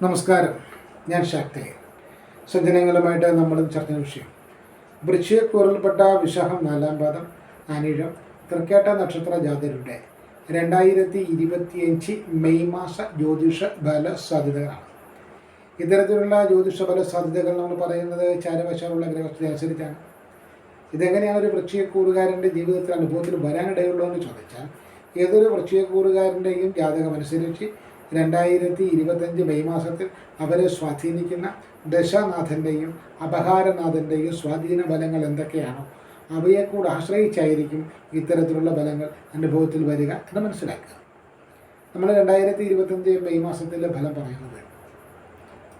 നമസ്കാരം. ഞാൻ ശാക്തയെ. സജ്ജനങ്ങളുമായിട്ട് നമ്മൾ ചർച്ച വിഷയം. വൃശ്ചികക്കൂറിൽപ്പെട്ട വിശാഖം നാലാം പാദം അനിഴം തൃക്കേട്ട നക്ഷത്ര ജാതരുടെ രണ്ടായിരത്തി ഇരുപത്തിയഞ്ച് മെയ് മാസ ജ്യോതിഷ ബല സാധ്യതകളാണ്. ഇത്തരത്തിലുള്ള ജ്യോതിഷ ബല സാധ്യതകൾ നമ്മൾ പറയുന്നത് ചാരവശാലുള്ള ഗ്രഹസ്ഥത അനുസരിച്ചാണ്. ഇതെങ്ങനെയാണ് ഒരു വൃശ്ചികക്കൂറുകാരന്റെ ജീവിതത്തിൽ അനുഭവത്തിൽ വരാനിടയുള്ളൂ എന്ന് ചോദിച്ചാൽ ഏതൊരു വൃശ്ചികക്കൂറുകാരന്റെയും ജാതകം അനുസരിച്ച് രണ്ടായിരത്തി ഇരുപത്തഞ്ച് മെയ് മാസത്തിൽ അവരെ സ്വാധീനിക്കുന്ന ദശാനാഥന്റെയും അപഹാരനാഥന്റെയും സ്വാധീന ബലങ്ങൾ എന്തൊക്കെയാണോ അവയെ കൂടെ ആശ്രയിച്ചായിരിക്കും ഇത്തരത്തിലുള്ള ബലങ്ങൾ അനുഭവത്തിൽ വരിക എന്ന് മനസ്സിലാക്കുക. നമ്മൾ രണ്ടായിരത്തി ഇരുപത്തഞ്ച് മെയ് മാസത്തിലെ ഫലം പറയുന്നത്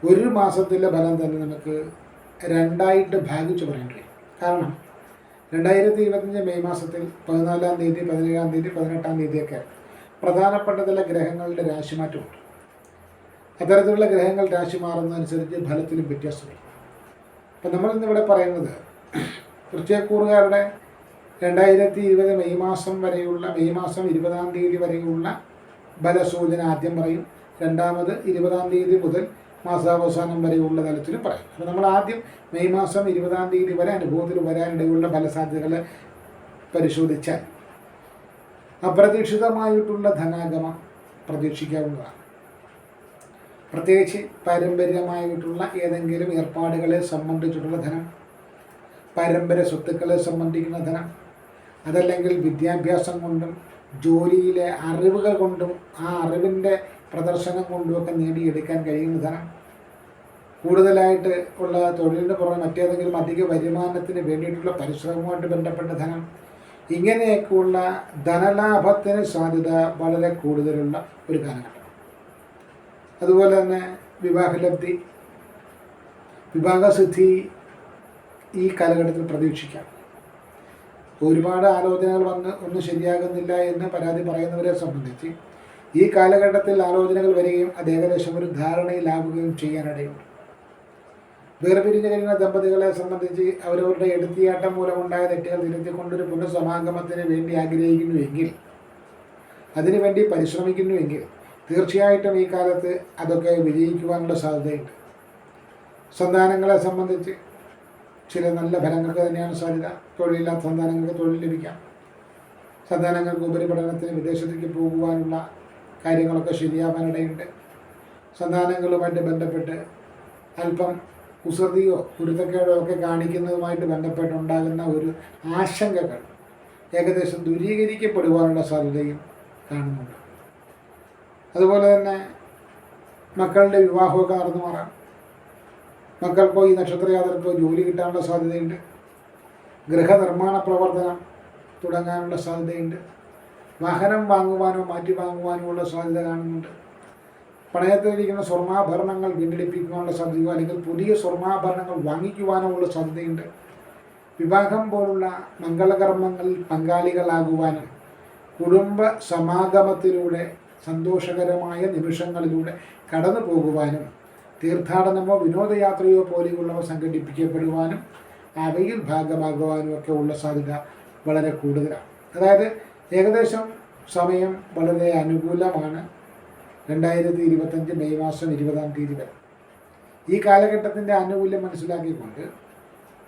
ഒരു മാസത്തിലെ ഫലം തന്നെ നമുക്ക് രണ്ടായിട്ട് ഭാഗിച്ച് പറയേണ്ടി കഴിയും. കാരണം രണ്ടായിരത്തി ഇരുപത്തഞ്ച് മെയ് മാസത്തിൽ പതിനാലാം തീയതി പതിനേഴാം തീയതി പതിനെട്ടാം തീയതിയൊക്കെ പ്രധാനപ്പെട്ട ചില ഗ്രഹങ്ങളുടെ രാശിമാറ്റമുണ്ട്. അത്തരത്തിലുള്ള ഗ്രഹങ്ങൾ രാശി മാറുന്നതനുസരിച്ച് ഫലത്തിലും വ്യത്യാസം അപ്പം നമ്മളിന്നിവിടെ പറയുന്നത് വൃശ്ചയക്കൂറുകാരുടെ രണ്ടായിരത്തി ഇരുപത് മെയ് മാസം വരെയുള്ള മെയ് മാസം ഇരുപതാം തീയതി വരെയുള്ള ബലസൂചന ആദ്യം പറയും. രണ്ടാമത് ഇരുപതാം തീയതി മുതൽ മാസാവസാനം വരെയുള്ള തലത്തിലും പറയും. അപ്പോൾ നമ്മൾ ആദ്യം മെയ് മാസം ഇരുപതാം തീയതി വരെ അനുഭവത്തിൽ വരാനിടയുള്ള ഫലസാധ്യതകളെ പരിശോധിച്ചാൽ അപ്രതീക്ഷിതമായിട്ടുള്ള ധനാഗമം പ്രതീക്ഷിക്കാവുന്നതാണ്. പ്രത്യേകിച്ച് പാരമ്പര്യമായിട്ടുള്ള ഏതെങ്കിലും ഏർപ്പാടുകളെ സംബന്ധിച്ചിട്ടുള്ള ധനം പാരമ്പര്യ സ്വത്തുക്കളെ സംബന്ധിക്കുന്ന ധനം അതല്ലെങ്കിൽ വിദ്യാഭ്യാസം കൊണ്ടും ജോലിയിലെ അറിവുകൾ കൊണ്ടും ആ അറിവിന്റെ പ്രദർശനം കൊണ്ടുമൊക്കെ നേടിയെടുക്കാൻ കഴിയുന്ന ധനം കൂടുതലായിട്ട് ഉള്ള തൊഴിലിന് പുറമെ മറ്റേതെങ്കിലും അധിക വരുമാനത്തിന് വേണ്ടിയിട്ടുള്ള പരിശ്രമവുമായിട്ട് ബന്ധപ്പെട്ട ധനം ഇങ്ങനെയൊക്കെയുള്ള ധനലാഭത്തിന് സാധ്യത വളരെ കൂടുതലുള്ള ഒരു കാലഘട്ടം. അതുപോലെ തന്നെ വിവാഹലബ്ധി വിവാഹസിദ്ധി ഈ കാലഘട്ടത്തിൽ പ്രതീക്ഷിക്കാം. ഒരുപാട് ആലോചനകൾ വന്ന് ഒന്നും ശരിയാകുന്നില്ല എന്ന് പരാതി പറയുന്നവരെ സംബന്ധിച്ച് ഈ കാലഘട്ടത്തിൽ ആലോചനകൾ വരികയും അത് ഏകദേശം ഒരു ധാരണയിലാവുകയും ചെയ്യാനിടയുണ്ട്. വേർപിരിഞ്ഞു കഴിയുന്ന ദമ്പതികളെ സംബന്ധിച്ച് അവരവരുടെ എടുത്തിയാട്ടം മൂലമുണ്ടായ തെറ്റുകൾ തിരുത്തിക്കൊണ്ടൊരു പുനഃസമാഗമത്തിന് വേണ്ടി ആഗ്രഹിക്കുന്നുവെങ്കിൽ അതിനുവേണ്ടി പരിശ്രമിക്കുന്നുവെങ്കിൽ തീർച്ചയായിട്ടും ഈ കാലത്ത് അതൊക്കെ വിജയിക്കുവാനുള്ള സാധ്യതയുണ്ട്. സന്താനങ്ങളെ സംബന്ധിച്ച് ചില നല്ല ഫലങ്ങൾക്ക് തന്നെയാണ് സാധ്യത. തൊഴിലില്ലാത്ത സന്താനങ്ങൾക്ക് തൊഴിൽ ലഭിക്കാം. സന്താനങ്ങൾക്ക് ഉപരിപഠനത്തിന് വിദേശത്തേക്ക് പോകുവാനുള്ള കാര്യങ്ങളൊക്കെ ശരിയാവാനിടയുണ്ട്. സന്താനങ്ങളുമായിട്ട് ബന്ധപ്പെട്ട് അല്പം കുസൃതിയോ കുരുത്തക്കേടോ ഒക്കെ കാണിക്കുന്നതുമായിട്ട് ബന്ധപ്പെട്ടുണ്ടാകുന്ന ഒരു ആശങ്കകൾ ഏകദേശം ദൂരീകരിക്കപ്പെടുവാനുള്ള സാധ്യതയും കാണുന്നുണ്ട്. അതുപോലെ തന്നെ മക്കളുടെ വിവാഹമൊക്കെ നടന്നു മാറാം. മക്കൾക്കോ ഈ നക്ഷത്രയാത്രക്കോ ജോലി കിട്ടാനുള്ള സാധ്യതയുണ്ട്. ഗൃഹനിർമ്മാണ പ്രവർത്തനം തുടങ്ങാനുള്ള സാധ്യതയുണ്ട്. വാഹനം വാങ്ങുവാനോ മാറ്റി വാങ്ങുവാനോ ഉള്ള സാധ്യത കാണുന്നുണ്ട്. പണയത്തിലിരിക്കുന്ന സ്വർണാഭരണങ്ങൾ വീണ്ടെടുപ്പിക്കുവാനുള്ള സാധ്യതയോ അല്ലെങ്കിൽ പുതിയ സ്വർണാഭരണങ്ങൾ വാങ്ങിക്കുവാനോ ഉള്ള സാധ്യതയുണ്ട്. വിവാഹം പോലുള്ള മംഗളകർമ്മങ്ങളിൽ പങ്കാളികളാകുവാനും കുടുംബ സമാഗമത്തിലൂടെ സന്തോഷകരമായ നിമിഷങ്ങളിലൂടെ കടന്നു പോകുവാനും തീർത്ഥാടനമോ വിനോദയാത്രയോ പോലെയുള്ളവ സംഘടിപ്പിക്കപ്പെടുവാനും അവയിൽ ഭാഗമാകുവാനും ഒക്കെ ഉള്ള സാധ്യത വളരെ കൂടുതലാണ്. അതായത് ഏകദേശം സമയം വളരെ അനുകൂലമാണ്. രണ്ടായിരത്തി ഇരുപത്തഞ്ച് മെയ് മാസം ഇരുപതാം തീയതി വരെ. ഈ കാലഘട്ടത്തിന്റെ ആനുകൂല്യം മനസ്സിലാക്കിക്കൊണ്ട്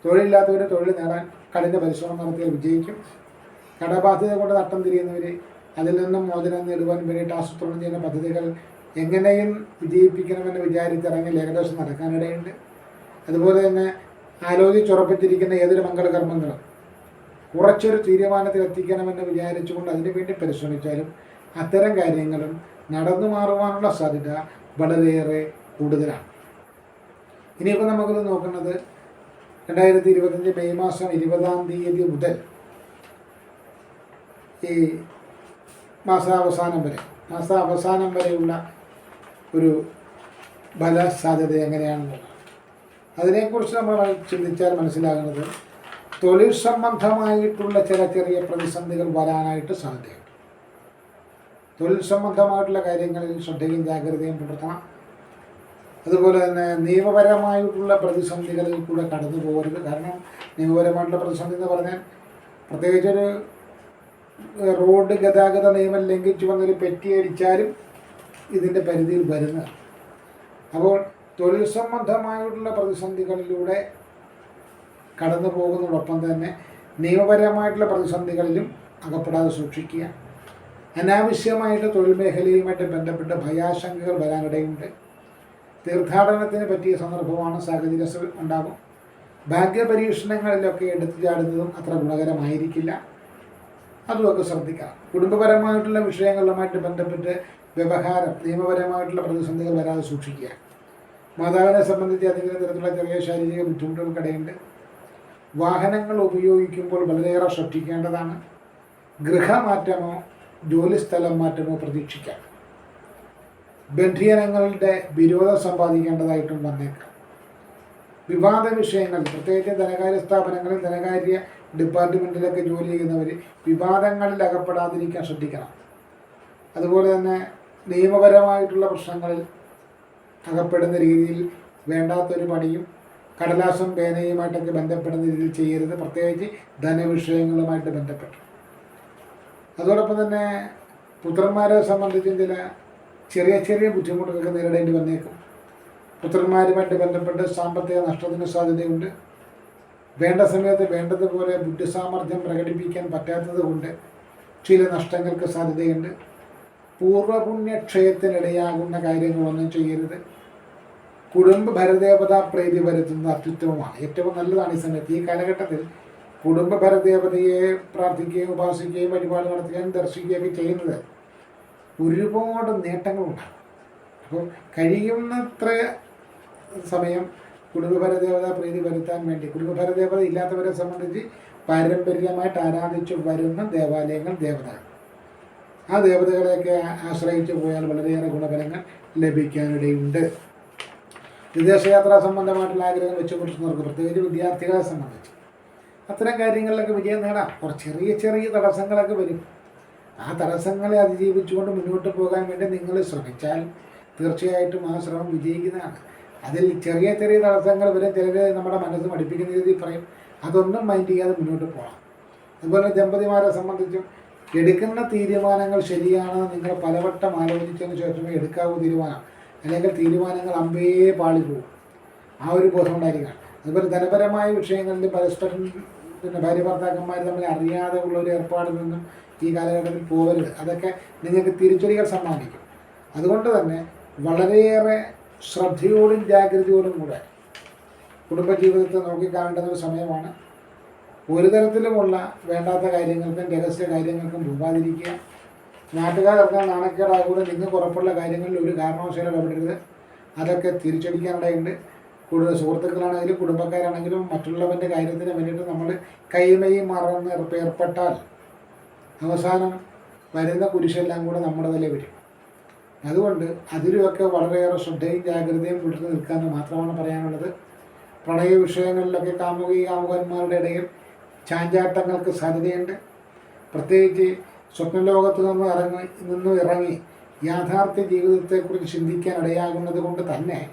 തൊഴിലില്ലാത്തവരെ തൊഴിൽ നേടാൻ കഠിന പരിശ്രമം നടത്തിയാൽ വിജയിക്കും. കടബാധ്യത കൊണ്ട് നട്ടം തിരിയുന്നവർ അതിൽ നിന്നും മോചനം നേടുവാൻ വേണ്ടിയിട്ട് ആസൂത്രണം ചെയ്യുന്ന പദ്ധതികൾ എങ്ങനെയും വിജയിപ്പിക്കണമെന്ന് വിചാരിച്ചിറങ്ങി ഏകദേശം നടക്കാനിടയുണ്ട്. അതുപോലെ തന്നെ ആലോചിച്ചുറപ്പിച്ചിരിക്കുന്ന ഏതൊരു മംഗളകർമ്മങ്ങളും കുറച്ചൊരു തീരുമാനത്തിൽ എത്തിക്കണമെന്ന് വിചാരിച്ചുകൊണ്ട് അതിനുവേണ്ടി പരിശ്രമിച്ചാലും അത്തരം കാര്യങ്ങളും നടന്നു മാറുവാനുള്ള സാധ്യത വളരെയേറെ കൂടുതലാണ്. ഇനിയിപ്പോൾ നമുക്കത് നോക്കുന്നത് രണ്ടായിരത്തി ഇരുപത്തഞ്ച് മെയ് മാസം ഇരുപതാം തീയതി മുതൽ ഈ മാസാവസാനം വരെ മാസാവസാനം വരെയുള്ള ഒരു ബല സാധ്യത എങ്ങനെയാണെന്നുള്ളത്. അതിനെക്കുറിച്ച് നമ്മൾ ചിന്തിച്ചാൽ മനസ്സിലാകുന്നത് തൊഴിൽ സംബന്ധമായിട്ടുള്ള ചില ചെറിയ പ്രതിസന്ധികൾ വരാനായിട്ട് സാധ്യതയുണ്ട്. തൊഴിൽ സംബന്ധമായിട്ടുള്ള കാര്യങ്ങളിൽ ശ്രദ്ധയും ജാഗ്രതയും പുലർത്തണം. അതുപോലെ തന്നെ നിയമപരമായിട്ടുള്ള പ്രതിസന്ധികളിൽ കൂടെ കടന്നു പോകരുത്. കാരണം നിയമപരമായിട്ടുള്ള പ്രതിസന്ധി എന്ന് പറഞ്ഞാൽ പ്രത്യേകിച്ചൊരു റോഡ് ഗതാഗത നിയമം ലംഘിച്ചു വന്നൊരു പെറ്റി അടിച്ചാലും ഇതിന്റെ പരിധിയിൽ വരുന്നത് അപ്പോൾ തൊഴിൽ സംബന്ധമായിട്ടുള്ള പ്രതിസന്ധികളിലൂടെ കടന്നു പോകുന്നതോടൊപ്പം തന്നെ നിയമപരമായിട്ടുള്ള പ്രതിസന്ധികളിലും അകപ്പെടാതെ സൂക്ഷിക്കുക. അനാവശ്യമായിട്ട് തൊഴിൽ മേഖലയുമായിട്ട് ബന്ധപ്പെട്ട് ഭയാശങ്കകൾ വരാനിടയുണ്ട്. തീർത്ഥാടനത്തിന് പറ്റിയ സന്ദർഭമാണ് സാഹചര്യം ഉണ്ടാകും. ഭാഗ്യപരീക്ഷണങ്ങളിലൊക്കെ എടുത്തു ചാടുന്നതും അത്ര ഗുണകരമായിരിക്കില്ല. അതുമൊക്കെ ശ്രദ്ധിക്കാം കുടുംബപരമായിട്ടുള്ള വിഷയങ്ങളുമായിട്ട് ബന്ധപ്പെട്ട് വ്യവഹാരം നിയമപരമായിട്ടുള്ള പ്രതിസന്ധികൾ വരാതെ സൂക്ഷിക്കുക. മാതാവിനെ സംബന്ധിച്ച് ഏതെങ്കിലും തരത്തിലുള്ള ചെറിയ ശാരീരിക ബുദ്ധിമുട്ടുകൾ ബുദ്ധിമുട്ടുകൾക്കിടയുണ്ട് വാഹനങ്ങൾ ഉപയോഗിക്കുമ്പോൾ വളരെയേറെ ശ്രദ്ധിക്കേണ്ടതാണ്. ഗൃഹമാറ്റമോ ജോലിസ്ഥലം മാറ്റമോ പ്രതീക്ഷിക്കാം. ബന്ധിയനങ്ങളുടെ വിരോധം സമ്പാദിക്കേണ്ടതായിട്ടും വന്നേക്കാം വിവാദ വിഷയങ്ങൾ പ്രത്യേകിച്ച് ധനകാര്യ സ്ഥാപനങ്ങളിൽ ധനകാര്യ ഡിപ്പാർട്ട്മെന്റിലൊക്കെ ജോലി ചെയ്യുന്നവർ വിവാദങ്ങളിൽ അകപ്പെടാതിരിക്കാൻ ശ്രദ്ധിക്കണം. അതുപോലെ തന്നെ നിയമപരമായിട്ടുള്ള പ്രശ്നങ്ങളിൽ അകപ്പെടുന്ന രീതിയിൽ വേണ്ടാത്തൊരു പണിയും കടലാസും പേനയുമായിട്ടൊക്കെ ബന്ധപ്പെടുന്ന രീതിയിൽ ചെയ്യരുത്. പ്രത്യേകിച്ച് ധനവിഷയങ്ങളുമായിട്ട് ബന്ധപ്പെട്ട്. അതോടൊപ്പം തന്നെ പുത്രന്മാരെ സംബന്ധിച്ചും ചില ചെറിയ ചെറിയ ബുദ്ധിമുട്ടുകളൊക്കെ നേരിടേണ്ടി വന്നേക്കും. പുത്രന്മാരുമായിട്ട് ബന്ധപ്പെട്ട് സാമ്പത്തിക നഷ്ടത്തിന് സാധ്യതയുണ്ട്. വേണ്ട സമയത്ത് വേണ്ടതുപോലെ ബുദ്ധിസാമർഥ്യം പ്രകടിപ്പിക്കാൻ പറ്റാത്തത് കൊണ്ട് ചില നഷ്ടങ്ങൾക്ക് സാധ്യതയുണ്ട്. പൂർവപുണ്യക്ഷയത്തിനിടയാകുന്ന കാര്യങ്ങളൊന്നും ചെയ്യരുത്. കുടുംബ ഭരദേവതാ പ്രീതി വരുത്തുന്നത് അത്യുത്തമമാണ്. ഏറ്റവും നല്ലതാണ് ഈ സമയത്ത്. ഈ കാലഘട്ടത്തിൽ കുടുംബ ഭരദേവതയെ പ്രാർത്ഥിക്കുകയും ഉപാസിക്കുകയും വഴിപാട് നടത്തുകയും ദർശിക്കുകയൊക്കെ ചെയ്യുന്നത് ഒരുപാട് നേട്ടങ്ങളുണ്ടാകും. അപ്പോൾ കഴിയുന്നത്ര സമയം കുടുംബഭരദേവത പ്രീതി വരുത്താൻ വേണ്ടി കുടുംബഭരദേവത ഇല്ലാത്തവരെ സംബന്ധിച്ച് പാരമ്പര്യമായിട്ട് ആരാധിച്ചു വരുന്ന ദേവാലയങ്ങൾ ദേവതകൾ. ആ ദേവതകളെയൊക്കെ ആശ്രയിച്ചു പോയാൽ വളരെയേറെ ഗുണഫലങ്ങൾ ലഭിക്കാനിടയുണ്ട്. വിദേശയാത്രാ സംബന്ധമായിട്ടുള്ള ആഗ്രഹം വെച്ച് പുലർത്തുന്നവർക്ക് പ്രത്യേകിച്ച് വിദ്യാർത്ഥികളെ സംബന്ധിച്ച് അത്തരം കാര്യങ്ങളിലൊക്കെ വിജയം നേടാം. കുറച്ച് ചെറിയ ചെറിയ തടസ്സങ്ങളൊക്കെ വരും. ആ തടസ്സങ്ങളെ അതിജീവിച്ചുകൊണ്ട് മുന്നോട്ട് പോകാൻ വേണ്ടി നിങ്ങൾ ശ്രമിച്ചാൽ തീർച്ചയായിട്ടും ആ ശ്രമം വിജയിക്കുന്നതാണ്. അതിൽ ചെറിയ ചെറിയ തടസ്സങ്ങൾ വരെ. ചിലരെ നമ്മുടെ മനസ്സ് പഠിപ്പിക്കുന്ന രീതിയിൽ പറയും. അതൊന്നും മൈൻഡ് ചെയ്യാതെ മുന്നോട്ട് പോകാം. അതുപോലെ ദമ്പതിമാരെ സംബന്ധിച്ചും എടുക്കുന്ന തീരുമാനങ്ങൾ ശരിയാണെന്ന് നിങ്ങൾ പലവട്ടം ആലോചിച്ചതിന് ശേഷമേ എടുക്കാവൂ തീരുമാനം. അല്ലെങ്കിൽ തീരുമാനങ്ങൾ അമ്പേ പാളി പോകും ആ ഒരു ബോധം ഉണ്ടായിരിക്കണം. അതുപോലെ ധനപരമായ വിഷയങ്ങളിൽ പരസ്പരം പിന്നെ ഭാര്യ ഭർത്താക്കന്മാർ തമ്മിൽ അറിയാതെ ഉള്ള ഒരു ഏർപ്പാടിൽ നിന്നും ഈ കാലഘട്ടത്തിൽ പോകരുത്. അതൊക്കെ നിങ്ങൾക്ക് തിരിച്ചടികൾ സമ്മാനിക്കും. അതുകൊണ്ട് തന്നെ വളരെയേറെ ശ്രദ്ധയോടും ജാഗ്രതയോടും കൂടെ കുടുംബജീവിതത്തെ നോക്കിക്കാണേണ്ടുന്ന ഒരു സമയമാണ്. ഒരു തരത്തിലുമുള്ള വേണ്ടാത്ത കാര്യങ്ങൾക്കും രഹസ്യ കാര്യങ്ങൾക്കും പോകാതിരിക്കുക. നാട്ടുകാരൊക്കെ നാണക്കേടാകൂടെ നിങ്ങൾക്ക് ഉറപ്പുള്ള കാര്യങ്ങളിൽ ഒരു കാരണവശാലും ഇടപെടരുത്. അതൊക്കെ തിരിച്ചടിക്കാനിടയുണ്ട്. കൂടുതൽ സുഹൃത്തുക്കളാണെങ്കിലും കുടുംബക്കാരാണെങ്കിലും മറ്റുള്ളവന്റെ കാര്യത്തിന് വേണ്ടിയിട്ട് നമ്മൾ കൈമയും മറന്ന് ഏർപ്പ- ഏർപ്പെട്ടാൽ അവസാനം വരുന്ന കുരിശെല്ലാം കൂടെ നമ്മുടെ തലേ വരും. അതുകൊണ്ട് അതിലുമൊക്കെ വളരെയേറെ ശ്രദ്ധയും ജാഗ്രതയും വിട്ടു നിൽക്കാമെന്ന് മാത്രമാണ് പറയാനുള്ളത്. പ്രണയ വിഷയങ്ങളിലൊക്കെ കാമുകി കാമുകന്മാരുടെ ഇടയിൽ ചാഞ്ചാട്ടങ്ങൾക്ക് സാധ്യതയുണ്ട്. പ്രത്യേകിച്ച് സ്വപ്നലോകത്ത് നിന്ന് ഇറങ്ങി നിന്നും ഇറങ്ങി യാഥാർത്ഥ്യ ജീവിതത്തെക്കുറിച്ച് ചിന്തിക്കാൻ ഇടയാകുന്നത് കൊണ്ട് തന്നെ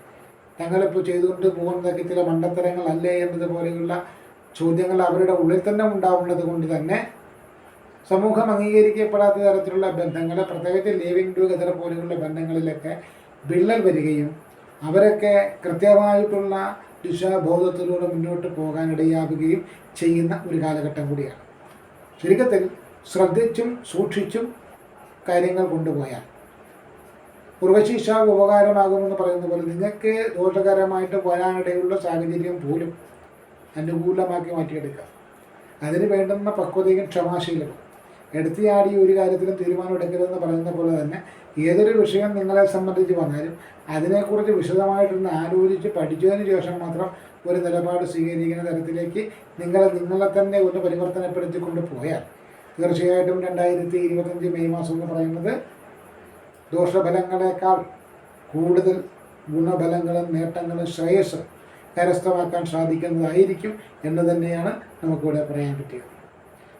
ഞങ്ങളിപ്പോൾ ചെയ്തുകൊണ്ട് പോകുന്നതൊക്കെ ചില മണ്ടത്തരങ്ങളല്ലേ എന്നതുപോലെയുള്ള ചോദ്യങ്ങൾ അവരുടെ ഉള്ളിൽ തന്നെ ഉണ്ടാവുന്നത് കൊണ്ട് തന്നെ സമൂഹം അംഗീകരിക്കപ്പെടാത്ത തരത്തിലുള്ള ബന്ധങ്ങൾ പ്രത്യേകിച്ച് ലിവിങ് ടുഗദർ പോലെയുള്ള ബന്ധങ്ങളിലൊക്കെ വിള്ളൽ വരികയും അവരൊക്കെ കൃത്യമായിട്ടുള്ള ദിശാബോധത്തിലൂടെ മുന്നോട്ട് പോകാനിടയാവുകയും ചെയ്യുന്ന ഒരു കാലഘട്ടം കൂടിയാണ്. ചുരുക്കത്തിൽ ശ്രദ്ധിച്ചും സൂക്ഷിച്ചും കാര്യങ്ങൾ കൊണ്ടുപോയാൽ ഉർവശിഷ ഉപകാരമാകുമെന്ന് പറയുന്ന പോലെ നിങ്ങൾക്ക് ദോഷകരമായിട്ട് വരാനിടയുള്ള സാഹചര്യം പോലും അനുകൂലമാക്കി മാറ്റിയെടുക്കാം. അതിന് വേണ്ടുന്ന പക്വതയും ക്ഷമാശീലവും. എടുത്തിയാടി ഒരു കാര്യത്തിലും തീരുമാനം എടുക്കരുതെന്ന് പറയുന്ന പോലെ തന്നെ ഏതൊരു വിഷയം നിങ്ങളെ സംബന്ധിച്ച് വന്നാലും അതിനെക്കുറിച്ച് വിശദമായിട്ടൊന്ന് ആലോചിച്ച് പഠിച്ചതിന് ശേഷം മാത്രം ഒരു നിലപാട് സ്വീകരിക്കുന്ന തരത്തിലേക്ക് നിങ്ങളെ നിങ്ങളെ തന്നെ ഒന്ന് പരിവർത്തനപ്പെടുത്തിക്കൊണ്ട് പോയാൽ തീർച്ചയായിട്ടും രണ്ടായിരത്തി ഇരുപത്തഞ്ച് മെയ് മാസം എന്ന് പറയുന്നത് ദോഷഫലങ്ങളെക്കാൾ കൂടുതൽ ഗുണഫലങ്ങളും നേട്ടങ്ങളും ശ്രേയസ് കരസ്ഥമാക്കാൻ സാധിക്കുന്നതായിരിക്കും എന്ന് തന്നെയാണ് നമുക്കിവിടെ പറയാൻ പറ്റിയത്.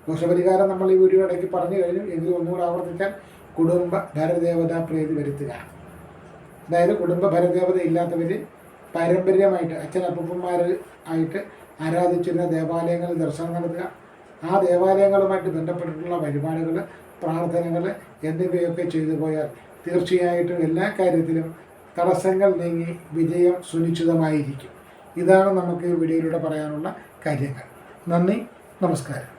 ദോഷപരിഹാരം നമ്മൾ ഈ വീഡിയോ ഇടയ്ക്ക് പറഞ്ഞു കഴിഞ്ഞു. എങ്കിലും ഒന്നുകൂടെ ആവർത്തിക്കാൻ കുടുംബ ഭരദേവത പ്രീതി വരുത്തുക അതായത് കുടുംബ ഭരദേവത ഇല്ലാത്തവർ പാരമ്പര്യമായിട്ട് അച്ഛനപ്പന്മാർ ആയിട്ട് ആരാധിച്ചിരുന്ന ദേവാലയങ്ങളിൽ ദർശനം നടത്തുക. ആ ദേവാലയങ്ങളുമായിട്ട് ബന്ധപ്പെട്ടിട്ടുള്ള വഴിപാടുകൾ പ്രാർത്ഥനകൾ എന്നിവയൊക്കെ ചെയ്തു പോയാൽ തീർച്ചയായിട്ടും എല്ലാ കാര്യത്തിലും തടസ്സങ്ങൾ നീങ്ങി വിജയം സുനിശ്ചിതമായിരിക്കും. ഇതാണ് നമുക്ക് വീഡിയോയിലൂടെ പറയാനുള്ള കാര്യങ്ങൾ. നന്ദി നമസ്കാരം.